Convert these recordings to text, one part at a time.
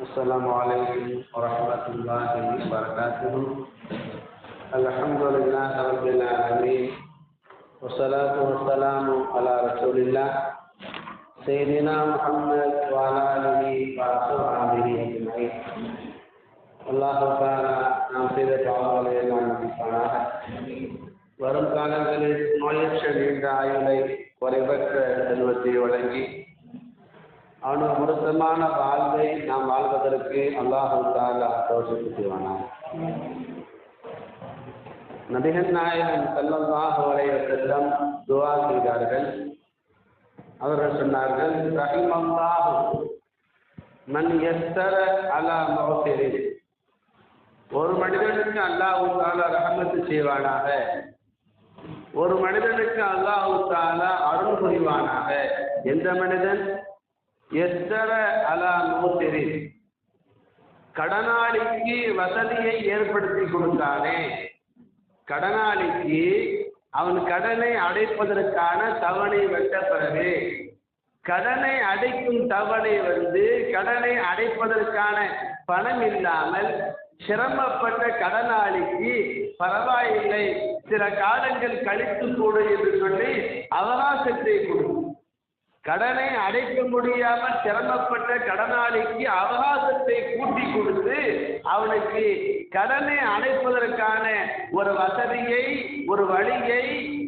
السلام عليكم ورحمة الله وبركاته الحمد لله رب العالمين والصلاة والسلام على رسول الله سيدنا محمد وعلى آله وصحبه أجمعين الله تعالى நாம் செய்த பாவங்களை எல்லாம் மன்னிப்பானாக வரும் காலங்களில் நோயற்ற நீண்ட ஆயுளை குறைவற்ற செல்வத்தை வழங்கி அவனுக்கு பொருத்தமான வாழ்வை நாம் வாழ்வதற்கு அல்லாஹு தாலா தோஷத்து செய்வானாம் நபிகள் நாயகன் செல்லல்லாஹு அலைஹி செல்லம் துவா செய்தார்கள். அவர்கள் சொன்னார்கள் ரஹிமல்லாஹு மன் எஸ்தர அலா மௌசிரின் ஒரு மனிதனுக்கு அல்லாஹு தாலா ரஹமத்து செய்வானாக? ஒரு மனிதனுக்கு அல்லாஹு தாலா அருள் புரிவானாக? எந்த மனிதன்? எஸ்தர அலா மோசிரி கடனாளிக்கு வசதியை ஏற்படுத்தி கொடுத்தானே. கடனாளிக்கு அவன் கடனை அடைப்பதற்கான தவணை வெட்ட பிறகு கடனை அடைக்கும் தவணை வந்து கடனை அடைப்பதற்கான பணம் இல்லாமல் சிரமப்பட்ட கடனாளிக்கு பரவாயில்லை சில காலங்கள் கழித்து கூட என்று சொல்லி அவகாசத்தை கொடுக்கும். கடனை அடைக்க முடியாமல் சிரமப்பட்ட கடனாளிக்கு அவகாசத்தை கூட்டி கொடுத்து அவனுக்கு கடனை அடைப்பதற்கான ஒரு வசதியை ஒரு வழியை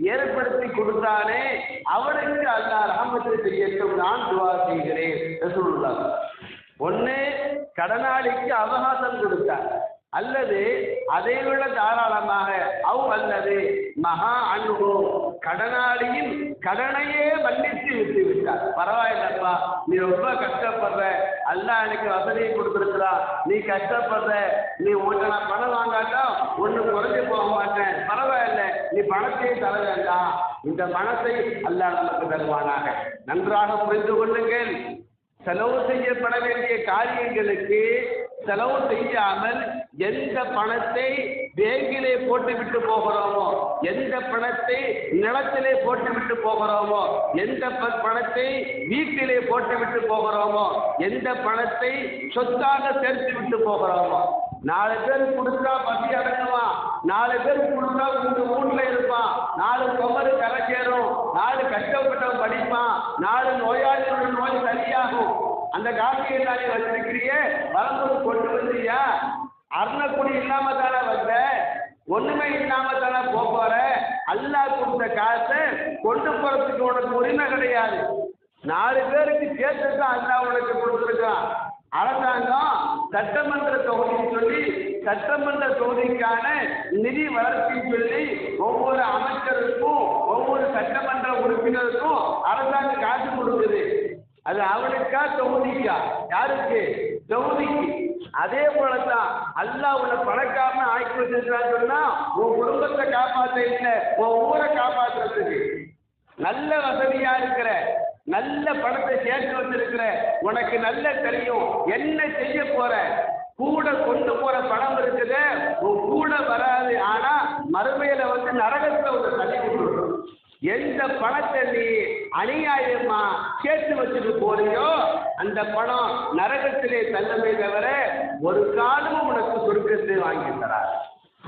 ஏற்படுத்தி கொடுத்தானே அவனுக்கு அல்லா ரஹமத்து செய்யட்டும் நான் துவா செய்கிறேன் ரசூலுல்லாஹ். ஒன்று கடனாளிக்கு அவகாசம் கொடுத்தார். அல்லது அதை விட தாராளமாக அவ் அல்லது மகா அன்பு கடனாளியின் கடனையே மன்னித்து விட்டு விட்டார் பரவாயில்லப்பா நீ ரொம்ப கஷ்டப்படுற அல்லா எனக்கு வசதியை கொடுத்துருக்குறா. நீ கஷ்டப்படுற நீ உன்னை நான் பணம் வாங்காட்டா ஒன்று குறைஞ்சு போக மாட்டேன். பரவாயில்ல நீ பணத்தையே தர வேண்டாம். இந்த மனத்தை அல்லா நமக்கு தருவானாக. நன்றாக புரிந்து கொள்ளுங்கள். செலவு செய்யப்பட வேண்டிய காரியங்களுக்கு செலவு செய்யாமல் எந்த பணத்தை பேங்கிலே போட்டு விட்டு போகிறோமோ எந்த பணத்தை நிலத்திலே போட்டு விட்டு போகிறோமோ எந்த ப- பணத்தை வீட்டிலே போட்டு விட்டு போகிறோமோ எந்த பணத்தை சொத்தாக சேர்த்து விட்டு போகிறோமோ நாலு பேர் கொடுத்தா பசி அடங்குவான் நாலு பேர் கொடுத்தா உங்க வீட்டுல இருப்பான் நாலு குமரு கரை சேரும். நாலு கஷ்டப்பட்டவன் படிப்பான். நாலு நோயாளிகளோட நோய் சரியாகும். அந்த காப்பியை தானே வச்சிருக்கிறியே வரும்போது கொண்டு வந்தியா அருணக்குடி இல்லாம தானே வந்த? ஒண்ணுமே இல்லாம தானே போக போற? அல்லாஹ் கொடுத்த காசை கொண்டு போறதுக்கு உனக்கு உரிமை கிடையாது. நாலு பேருக்கு சேர்த்து தான் அல்லாஹ் உனக்கு கொடுத்துருக்கான். அரசாங்கம் சட்டமன்ற தொகுதின்னு சொல்லி சட்டமன்ற தொகுதிக்கான நிதி வளர்ச்சின்னு சொல்லி ஒவ்வொரு அமைச்சருக்கும் ஒவ்வொரு சட்டமன்ற உறுப்பினருக்கும் அரசாங்கம் காசு கொடுக்குது. அது அவனுக்கா தொகுதிக்கா? யாருக்கு? தொகுதிக்கு. அதே போலதான் அல்லாஹ் உன்னை பணக்காரன ஆக்கி வச்சிருக்கான்னு சொன்னா உன் குடும்பத்தை காப்பாத்த இல்ல உன் ஊரை காப்பாத்துறதுக்கு. நல்ல வசதியா இருக்கிற நல்ல பணத்தை சேர்த்து வச்சிருக்கிற உனக்கு நல்ல தெரியும். என்ன செய்ய போற? கூட கொண்டு போற பணம் இருக்குது உன் கூட வராது. ஆனா மறுமையில வந்து நரகத்துல ஒரு தள்ளி கொடுத்துருக்கோம் எந்த பணத்தை நீ அநியாயமா சேர்த்து வச்சுட்டு போறியோ அந்த பணம் நரகத்திலே தள்ளமே தவிர ஒரு காலமும் உனக்கு சுருக்கத்தை வாங்கி தரார்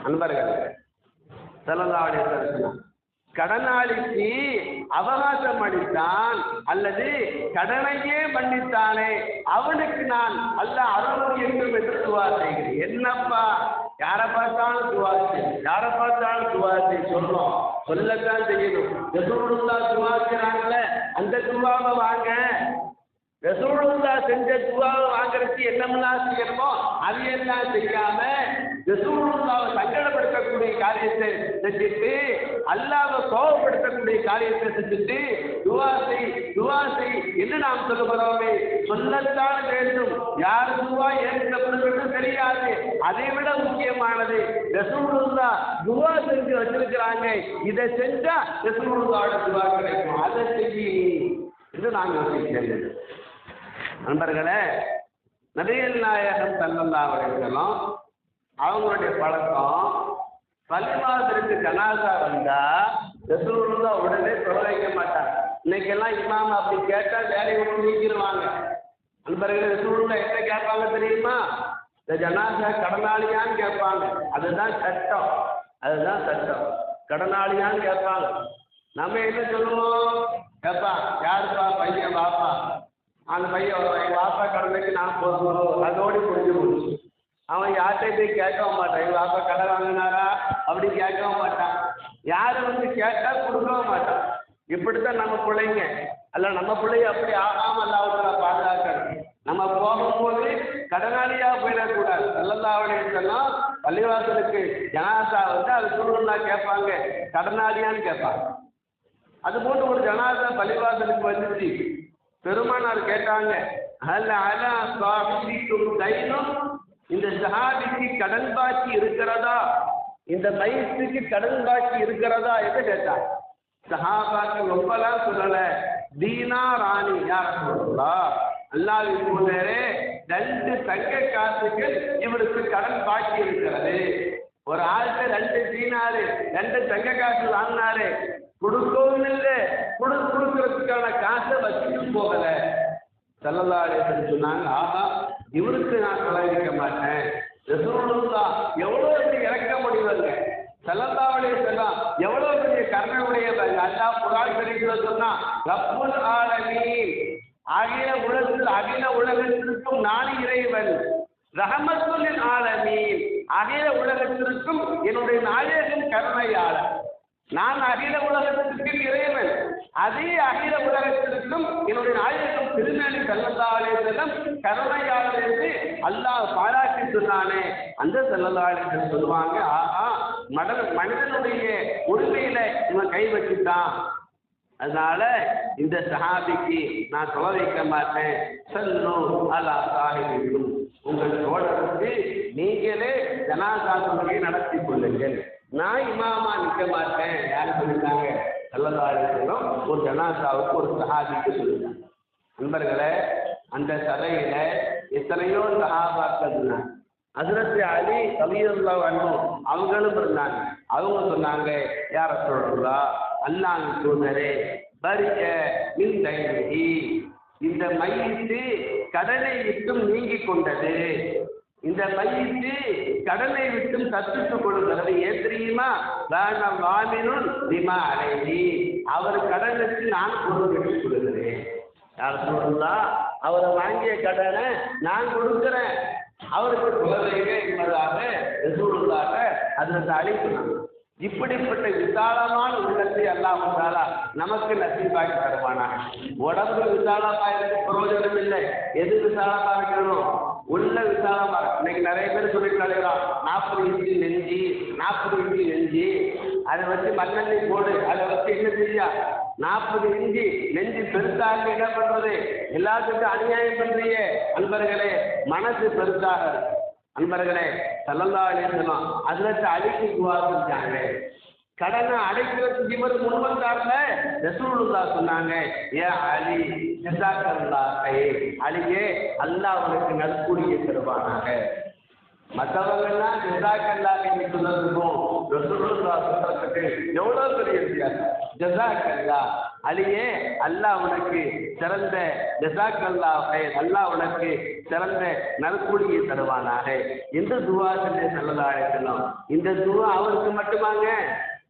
அன்பர்கள் செலந்தாவுடைய தரிசனம். கடனாளிக்கு அவகாசம் அளித்தான் அல்லது கடனையே மன்னித்தானே அவனுக்கு நான் அல்ல அருள் என்றும் என்று துவா செய்கிறேன். என்னப்பா? யாரை பார்த்தாலும் துவா செய் யாரை பார்த்தாலும் துவா செய் சொல்றோம். சொல்லத்தான் செய்யணும். ரசூலுல்லா துவா செய்றாங்களே அந்த துவாவை வாங்க. ரசூலுல்லா செஞ்ச துவாவை வாங்குறதுக்கு என்னமெல்லாம் செய்யணுமோ அதையெல்லாம் செய்யாம ரசூலுல்லாவை சங்கடப்படுத்தக்கூடிய காரியத்தை செஞ்சுட்டு அல்லாவை கோபப்படுத்தக்கூடிய காரியத்தை செஞ்சுட்டு துவாசை துவாசை துவா என்று நாம் சொல்லுகிறோமே. சொல்லத்தான் வேண்டும். யார் துவா ஏற்கப்படுகிறது தெரியாது. அதை விட முக்கியமானது ரசூலுல்லா துவா செஞ்சு வச்சிருக்கிறாங்க. இதை செஞ்சா ரசூலுல்லாவோட துவா கிடைக்கும். அதை செஞ்சு என்று நாம் யோசிக்கிறேன். நண்பர்களே நபிகள் நாயகம் சல்லல்லாஹு அலைஹி அவங்களுடைய பழக்கம். பள்ளிவாசலுக்கு ஜனாசா வந்தா ரசூலுல்லா உடனே தொலை வைக்க மாட்டாங்க. இன்னைக்கெல்லாம் இமாம் அப்படி கேட்டா வேலையை விட்டு நீக்கிடுவாங்க. நண்பர்களே ரசூலுல்லாஹ் என்ன கேட்பாங்க தெரியுமா? இந்த ஜனாசா கடனாளியான்னு கேட்பாங்க. அதுதான் சட்டம். அதுதான் சட்டம். கடனாளியான்னு கேட்பாங்க. நம்ம என்ன சொல்லுவோம்? கேப்பா யாருப்பா? பையன் வாப்பா. அந்த பையன் எங்கள் வாப்பா கடனுக்கு நான் போகணும். அதோடு முடிஞ்சு முடிச்சு அவன் யார்கிட்ட போய் கேட்கவும் மாட்டான். இவன் அப்பா கடை வாங்கினாரா? அப்படி கேட்கவும் மாட்டான். யாரும் வந்து கேட்டால் கொடுக்கவும் மாட்டான். இப்படித்தான் நம்ம பிள்ளைங்க. அல்ல நம்ம பிள்ளைங்க அப்படி ஆகாம அல்லாவுல பாதுகாக்கணும். நம்ம போகும்போது கடனாளியா போயிடக்கூடாது. நல்லதாவணி சொன்னோம் பள்ளிவாசலுக்கு ஜனாசா வந்து அது சொல்லணும்னா கேட்பாங்க. கடனாளியான்னு கேட்பாங்க. அது போன்று ஒரு ஜனாசா பள்ளிவாசலுக்கு வந்துச்சு. பெருமானார் கேட்டாங்க அல்ல அலா சாபிக்கும் தைனம் இந்த சஹாபிக்கு கடன் பாக்கி இருக்கிறதா? இந்த மையத்துக்கு கடன் பாக்கி இருக்கிறதா என்று கேட்டாங்க சஹாபாக்கள் ரொம்பலாம் சொல்லல. தீனா ராணி யார் சொல்லா அல்லாவின் முன்னரே ரெண்டு தங்க காசுகள் இவருக்கு கடன் பாக்கி இருக்கிறது. ஒரு ஆள்கிட்ட ரெண்டு தீனாரு ரெண்டு தங்க காசு வாங்கினாரு. கொடுக்கவும் இல்லை. கொடு கொடுக்கறதுக்கான காசை வச்சுட்டு போகல. செல்லல்லாடேசன் சொன்னாங்க ஆஹா இவருக்கு நான் செலவழிக்க மாட்டேன். ரசூலுல்லா எவ்வளோ பெரிய இறக்க முடியவில்லை செல்லல்லாவுடைய செல்லாம் எவ்வளோ பெரிய கருணையுடையவங்க அல்லா புராண் கிடைக்கிற சொன்னா ரப்புல் ஆலமி அகில உலகத்தில் அகில உலகத்திற்கும் நான் இறைவன். ரஹமத்துலின் ஆலமீன். அகில உலகத்திற்கும் என்னுடைய நாயகன் கருணையாளர். நான் அகில உலகத்திற்கு இறைவன். அதே அகில உலகத்திற்கும் என்னுடைய நாயகம் திருநெல்வி செல்லந்தாலே செல்லம் கருணையாளர் என்று அல்லாஹ் பாராட்டி சொன்னானே அந்த செல்லந்தாலே சொல்லுவாங்க ஆஹா மடல் மனிதனுடைய உரிமையில இவன் கை வச்சுட்டான். அதனால இந்த சஹாபிக்கு நான் சொல்ல வைக்க மாட்டேன். செல்லும் அல்லா சாஹிபிக்கும். உங்கள் தோழருக்கு நீங்களே ஜனாசா நடத்தி கொள்ளுங்கள். நான் இமாமா நிற்க மாட்டேன். யார் சொல்லிட்டாங்க செல்லதாலும் ஒரு ஜனாசாவுக்கு ஒரு சஹாபிக்கு சொல்லுங்க நண்பர்களே அந்த சபையில எத்தனையோ சஹாபாக்கள் இருந்தாங்க. அதிரத்து அலி கவியல்லா வேணும் அவங்களும் இருந்தாங்க. அவங்க சொன்னாங்க யார சொல்றா அல்லாங்க தூதரே பரிய மின் இந்த மையிட்டு கடனை விட்டும் நீங்கி கொண்டது. இந்த பயிற்சி கடனை விட்டும் தப்பித்துக் கொள்கிறது ஏன் தெரியுமா? வேணம் வாமினும் நிமா அடைவி அவர் கடனுக்கு நான் பொறுப்பெடுத்துக் கொள்கிறேன். யார் சொல்லா அவரை வாங்கிய கடனை நான் கொடுக்கிறேன். அவருக்கு குலதெய்வ என்பதாக ரசூலுல்லாக அதில் அழைக்கணும் இப்படிப்பட்ட விசாலமான உள்ளத்தை அல்லாஹ் வந்தாலா நமக்கு நசீபாக்கி தருவானா? உடம்பு விசாலமாக இருக்க பிரயோஜனம் இல்லை. எது விசாலமாக இருக்கணும் உள்ள விசாலமா இன்னைக்கு நிறைய பேர் சொல்லிட்டு அலைகிறோம் நாற்பது இன்ச்சு நெஞ்சி நாற்பது இன்ச்சு நெஞ்சி. அதை வச்சு மண்ணெண்ணெய் போடு. அதை வச்சு என்ன செய்யா? நாற்பது இன்ச்சு நெஞ்சு பெருசாக என்ன பண்றது? எல்லாத்துக்கும் அநியாயம் பண்றியே. அன்பர்களே மனசு பெருசாக அன்பர்களே சல்லல்லா அலிஸ்லாம் அதுல அழிக்கு குவாசிச்சாங்க கடனை அடைக்கிறதுக்கு இவர் முன் வந்தார்ல ரசூலுல்லா சொன்னாங்க ஏ அலி ஜஸாக்கல்லா கை அலியே அல்லாஹ் உனக்கு நற்கூலியை தருவானாக. மற்றவங்கெல்லாம் ஜஸாக்கல்லா என்று சொன்னதுக்கும் ரசூலுல்லா சொல்றதுக்கு எவ்வளவு பெரிய வித்தியாசம்? ஜசாக்கல்லா அலியே அல்லாஹ் உனக்கு சிறந்த ஜசாக்கல்லா கயர் அல்லாஹ் உனக்கு சிறந்த நற்கூலியை தருவானாக. இந்த துவா சென்று நல்லதாக இந்த துவா அவருக்கு மட்டுமாங்க.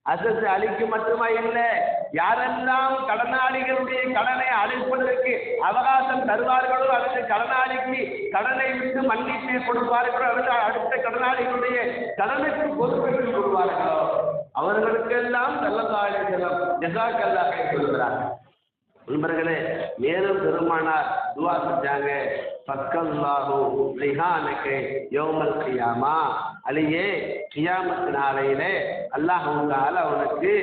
அசஸ் அலிக்கு மட்டுமா இல்லை யாரெல்லாம் கடனாளிகளுடைய கடனை அழைப்பதற்கு அவகாசம் தருவார்களோ அல்லது கடனாளிக்கு கடனை விட்டு மன்னிப்பை கொடுப்பார்களோ அல்லது அடுத்த கடனாளிகளுடைய கடனுக்கு பொறுப்பேற்று கொள்வார்களோ அவர்களுக்கெல்லாம் நல்லதாலே செல்லும் ஜசாக்கல்லாக சொல்கிறார்கள் நண்பர்களே மேலும் பெருமானார் துவா செஞ்சாங்க. பக்கல்லாஹு ரிஹானக்கு யோமல் கியாமா. அழியே கியாமத்து நாளையிலே அல்லாஹ் அவனுக்கு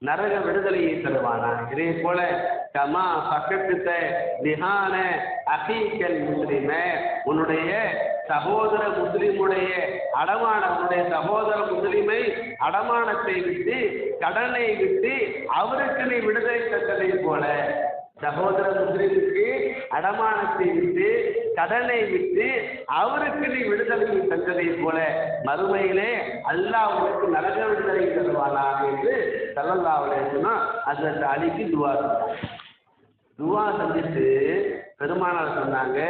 நரக விடுதலையை தருவானா இதே போல கமா பக்கத்துத்த நிஹான அகீக்கல் முஸ்லிம உன்னுடைய சகோதர முஸ்லிமுடைய அடமான உன்னுடைய சகோதர முஸ்லிமை அடமானத்தை விட்டு கடனை விட்டு அவருக்கு நீ விடுதலை தந்ததை போல சகோதர முஸ்லிமுக்கு அடமானத்தை விட்டு கடனை விட்டு அவருக்கு நீ விடுதலை தந்ததை போல மறுமையிலே அல்லாஹ் உனக்கு நரக விடுதலை தருவானா என்று சல்லல்லாவுடைய சொன்னா அந்த அலிக்கு துவா துவா செஞ்சுட்டு பெருமானார் சொன்னாங்க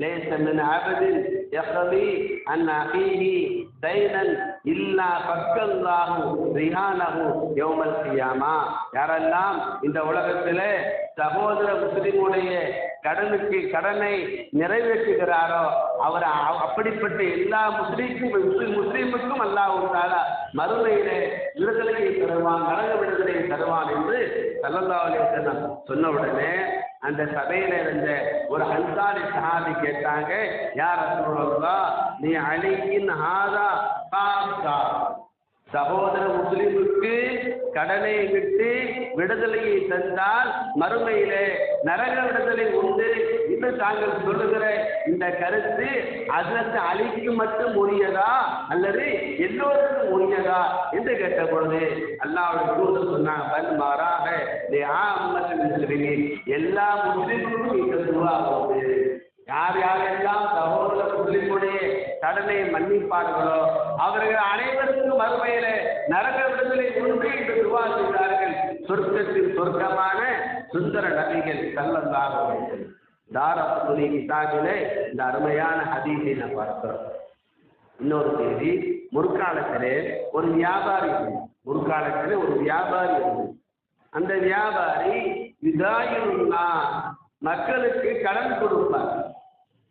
லேசன் ஆபதின் அபதின் அன் அஹீஹி தைனன் இல்லா பக்கல்லாஹு ரிஹானஹு யௌமல் கியாமா. யாரெல்லாம் இந்த உலகத்திலே சகோதர முஸ்லிமுடைய கடனுக்கு கடனை நிறைவேற்றுகிறாரோ அவர் அப்படிப்பட்ட எல்லா முஸ்லீமுக்கும் முஸ்லீமுக்கும் அல்லாஹ் தாலா மறுமையில விடுதலையை தருவான் நரக விடுதலையை தருவான் என்று சல்லல்லாஹு அலைஹி சொன்ன உடனே அந்த சபையில இருந்த ஒரு அன்சாரி சஹாபி கேட்டாங்க யார் ரசூலுல்லா நீ அலியின் ஹாதா காசா சகோதர முஸ்லிமுக்கு கடனை விட்டு விடுதலையை தந்தால் மறுமையிலே நரக விடுதலை உண்டு என்று தாங்கள் சொல்லுகிற இந்த கருத்து அதற்கு அழிக்கு மட்டும் உரியதா அல்லது எல்லோருக்கும் உரியதா என்று கேட்ட பொழுது அல்லாவுடைய தூதர் சொன்னாங்க பல் மாறாக எல்லா முஸ்லிமுக்கும் இந்த துவா போகுது யார் யார் கடனை மன்னிப்பார்களோ அவர்கள் அனைவருக்கும் மறுமையில நரக விடுதலை உண்டு என்று துவா செய்தார்கள் சொர்க்கத்தின் சொர்க்கமான சுந்தர நபிகள் சல்லல்லாஹு தாரத்துலி கிதாபிலே இந்த அருமையான ஹதீஸை நாம் பார்க்கிறோம் இன்னொரு செய்தி முற்காலத்திலே ஒரு வியாபாரி இருந்தார். முற்காலத்திலே ஒரு வியாபாரி இருந்தார். அந்த வியாபாரி விதாயுன்னா மக்களுக்கு கடன் கொடுப்பார்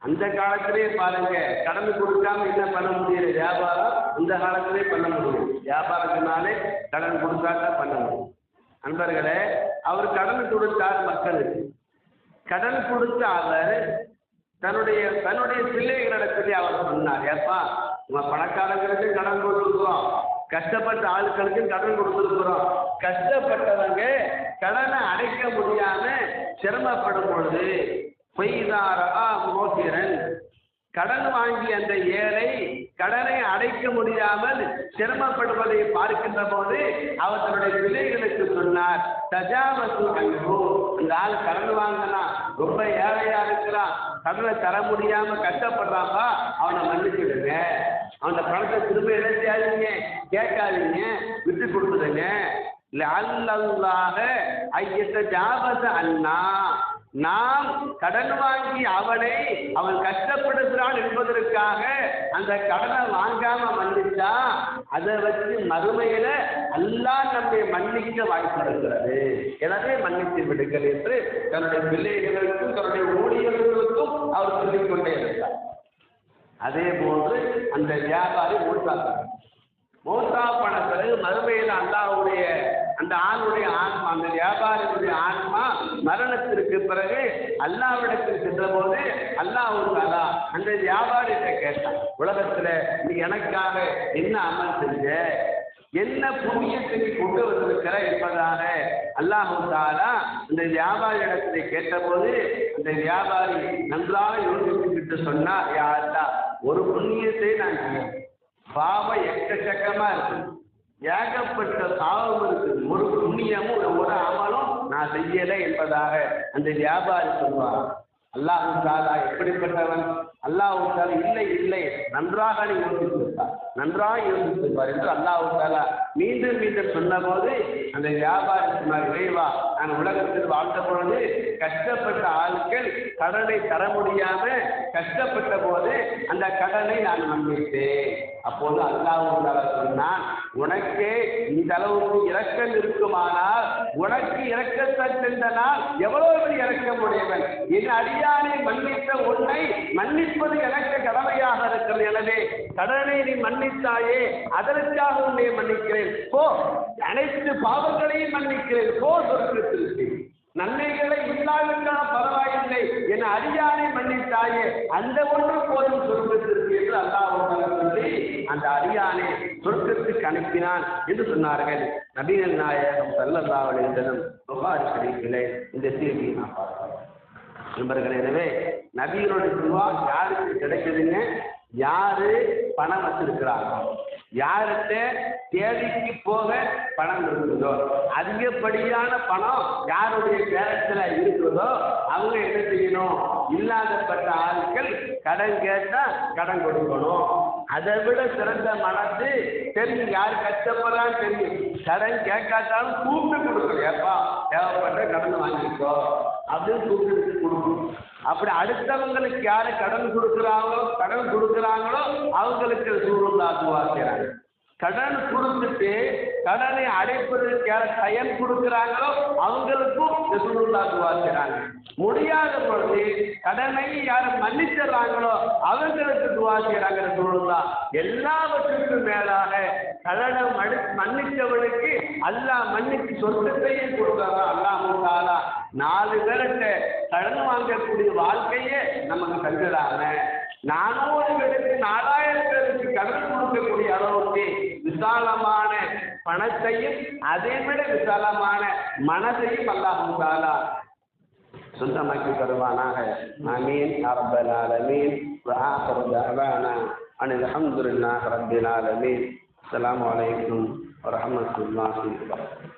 அந்த காலத்திலே பாருங்க கடன் கொடுக்காம என்ன பண்ண முடியல? வியாபாரம் இந்த காலத்திலே பண்ண முடியும் வியாபாரத்தினாலே கடன் கொடுத்தாதான் பண்ண முடியும். நண்பர்களே அவர் கடன் கொடுத்தார் மக்களுக்கு. கடன் கொடுத்த அவர் தன்னுடைய தன்னுடைய பிள்ளைகளிடத்திலே அவர் சொன்னார் ஏப்பா உங்க பணக்காரங்களுக்கு கடன் கொடுத்துருக்குறோம். கஷ்டப்பட்ட ஆட்களுக்கு கடன் கொடுத்துருக்குறோம். கஷ்டப்பட்டவங்க கடனை அடைக்க முடியாம சிரமப்படும் பொழுது மோசிரன்? கடன் வாங்கிய அந்த ஏழை கடனை அடைக்க முடியாமல் சிரமப்படுவதை பார்க்கின்ற போது அவர் தன்னுடைய பிள்ளைகளுக்கு சொன்னார் தஜாவசு அன்பு இந்த ஆள் கடன் வாங்கினா ரொம்ப ஏழையா இருக்கிறான் கடனை தர முடியாம கஷ்டப்படுறாப்பா. அவனை மன்னிச்சுடுங்க. அவன பணத்தை திரும்ப என்ன செய்யாதீங்க கேட்காதீங்க. விட்டு கொடுத்துடுங்க. அல்லல்லாக ஐயத்த ஜாபச அண்ணா நாம் கடன் வாங்கி அவனை அவன் கஷ்டப்படுகிறான் என்பதற்காக அந்த கடனை வாங்காம மன்னிச்சா அதை வச்சு மறுமையில அல்லாஹ் நம்மை மன்னிக்க வாய்ப்பு இருக்கிறது. எனவே மன்னித்து விடுங்கள் என்று தன்னுடைய பிள்ளைகளுக்கும் தன்னுடைய ஊழியர்களுக்கும் அவர் சொல்லிக்கொண்டே இருந்தார். அதே போன்று அந்த வியாபாரி மூத்தார் மூத்தா பண்ண பிறகு மறுமையில் அல்லாவுடைய அந்த ஆணுடைய ஆன்மா அந்த வியாபாரியுடைய ஆன்மா மரணத்திற்கு பிறகு அல்லாவிடத்தில் சென்ற போது அல்லாஹ் தாலா அந்த வியாபாரிகிட்ட கேட்டான் உலகத்துல நீ எனக்காக என்ன அமல் செஞ்ச? என்ன புண்ணியத்தை நீ கொண்டு வந்திருக்கிற என்பதாக அல்லாஹு தாலா அந்த வியாபாரி இடத்திலே கேட்டபோது அந்த வியாபாரி நன்றாக யோசித்துக்கிட்டு சொன்னார் யாருடா ஒரு புண்ணியத்தை நான் பாவம் எக்கச்சக்கமா இருக்கு. ஏகப்பட்ட பாவம் இருக்கு. ஒரு புண்ணியமும் ஒரு அமலும் நான் செய்யலை என்பதாக அந்த வியாபாரி சொல்வார் அல்லாஹு தாலா எப்படிப்பட்டவன்? அல்லாஹு தாலா இல்லை இல்லை நன்றாக நீ யோசித்து நன்றாக யோசித்து என்று அல்லாஹு தாலா மீண்டும் மீண்டும் சொன்னபோது அந்த வியாபாரி சொன்னார் இறைவா நான் உலகத்தில் வாழ்ந்த பொழுது கஷ்டப்பட்ட ஆட்கள் கடனை தர முடியாம கஷ்டப்பட்ட போது அந்த கடனை நான் மன்னித்தேன். அப்போது அல்லாஹ் சொன்னான் உனக்கே இந்த அளவுக்கு இரக்கம் இருக்குமானால் உனக்கு இரக்கத்தை சென்ற நாள் எவ்வளவு பெரிய இரக்கம் உடையவன்? என் அடியானை மன்னித்த உன்னை மன்னிப்பது எனக்கு கடமையாக இருக்கிறது. எனவே கடனை நீ மன்னித்தாயே அதற்காக உன்னை மன்னிக்கிறேன். போ. அனைத்து பாவங்களையும் மன்னிக்கிறேன். போ சொர்க்கத்திற்கு. நன்மைகளை இல்லாவிட்டால் பரவாயில்லை என் அறியானை மன்னித்தாயே அந்த ஒன்று போதும் சொர்க்கத்திற்கு என்று அல்லாஹ் சொல்லி அந்த அறியானை சொர்க்கத்துக்கு அனுப்பினான் என்று சொன்னார்கள். நபீன நாயகம் சல்லல்லாஹு அலைஹி வஸல்லம் ஷரீஃபிலே இந்த செய்தியை நான் பார்ப்பேன் நண்பர்களே எனவே நபியனுடைய துவா யாருக்கு கிடைக்குதுன்னு யாரு பணம் வச்சிருக்கிறாங்க யார்கிட்ட தேவைக்கு போக பணம் இருக்குதோ? அதிகப்படியான பணம் யாருடைய பேரத்தில் இருக்கிறதோ அவங்க என்ன செய்யணும்? இல்லாதப்பட்ட ஆட்கள் கடன் கேட்டா கடன் கொடுக்கணும். அதை விட சிறந்த மனசு தெரியும் யார் கஷ்டப்படுறான்னு தெரியும் கடன் கேட்காட்டாலும் கூப்பிட்டு கொடுக்கணும். ஏப்பா தேவைப்பட்ட கடன் வாங்கிக்கோ அப்படின்னு கூப்பிட்டு கொடுக்கணும். அப்படி அடுத்தவங்களுக்கு யாரு கடன் கொடுக்குறாங்களோ கடன் கொடுக்குறாங்களோ அவங்களுக்கு சூழ்நிலை வாக்கிறாங்க கடன் கொடுத்துட்டு கடனை அடைப்பதற்கு யார் பயன் கொடுக்குறாங்களோ அவங்களுக்கும் ரசூலுல்லா துவா முடியாத பொழுது கடனை யார் மன்னிச்சிடுறாங்களோ அவங்களுக்கு துவா செய்றாங்க ரசூலுல்லா எல்லாவற்றுக்கும் மேலாக கடனை மடி மன்னிச்சவனுக்கு அல்லாஹ் மன்னிச்சு சொத்துக்கையும் கொடுக்குறாங்க அல்லாஹ் தாலா நாலு பேர் வாழ்க்கையே நமக்கு தந்துடாம நானூறு பேருக்கு நாலாயிரம் பேருக்கு கடன் கொடுக்கக்கூடிய அளவுக்கு விசாலமான பணத்தையும் அதை விட விசாலமான மனதையும் அல்லாஹ் தாலா சொந்தமாக்கி தருவானாக ஆமீன் அரபல் ஆலமீன் وآخر دعوانا أن الحمد لله رب العالمين السلام عليكم ورحمة الله وبركاته